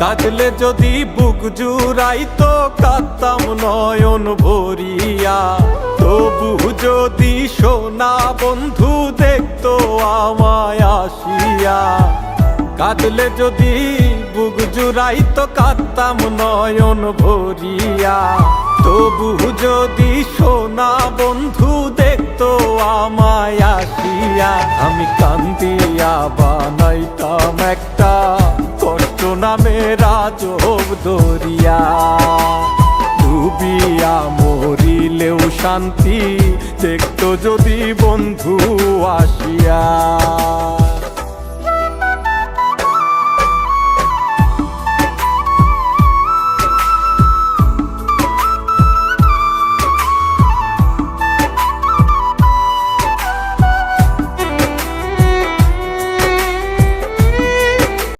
কাঁদলে যদি বুক জুড়াইতো কাঁদতাম নয়ন ভরিয়া। তবু যদি সোনা বন্ধু দেখতো আমায় আসিয়া। কাঁদলে যদি বুক জুড়াইতো কাঁদতাম নয়ন ভরিয়া। তবু যদি সোনা বন্ধু দেখতো আমায় আসিয়া। আমি কান্দিয়া বানাইতাম একটা নামে রাজব দরিয়া। ডুবিয়া মরিলেও শান্তি দেখতো যদি বন্ধু আসিয়া।